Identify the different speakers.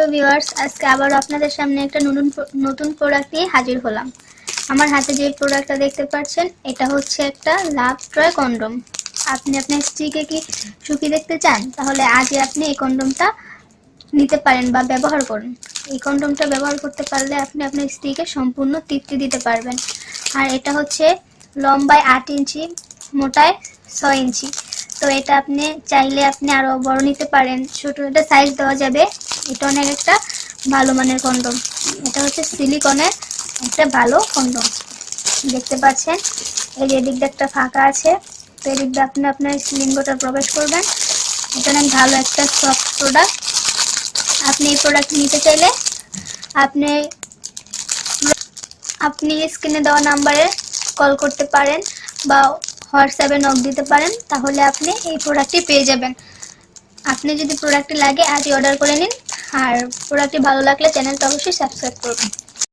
Speaker 1: Hello viewers, আজকে আবারও আপনাদের সামনে একটা নতুন নতুন প্রোডাক্ট নিয়ে হাজির হলাম। আমার হাতে যে প্রোডাক্টটা দেখতে পাচ্ছেন, এটা হচ্ছে একটা লাভ ট্রয় কন্ডম। আপনি আপনার স্ত্রীকে কি সুখী দেখতে চান? তাহলে আজই আপনি এই কন্ডমটা নিতে পারেন বা ব্যবহার করুন। এই কন্ডমটা ব্যবহার করতে পারলে আপনি আপনার স্ত্রীকে সম্পূর্ণ তৃপ্তি দিতে পারবেন। আর এটা হচ্ছে লম্বায় আট ইঞ্চি, মোটায় ছয় ইঞ্চি। তো এটা আপনি চাইলে আপনি আরও বড় নিতে পারেন। ছোট একটা সাইজ দেওয়া যাবে। এটা অনেক একটা ভালো মানের কন্ডম এটা হচ্ছে সিলিকনের একটা ভালো কন্ডম দেখতে পাচ্ছেন? এর এদিক দিয়ে একটা ফাঁকা আছে। তো এদিক দিয়ে আপনি আপনার লিঙ্গটা প্রবেশ করবেন। এটা অনেক ভালো একটা সফট প্রোডাক্ট আপনি এই প্রোডাক্ট নিতে চাইলে আপনি আপনি স্ক্রিনে দেওয়া নাম্বারে কল করতে পারেন বা হোয়াটসঅ্যাপে নক দিতে পারেন, তাহলে আপনি এই প্রোডাক্টটি পেয়ে যাবেন। আপনি যদি প্রোডাক্টটি লাগে, আজই অর্ডার করে নিন। আর প্রোডাক্টটি ভালো লাগলে চ্যানেলটা অবশ্যই সাবস্ক্রাইব করবেন।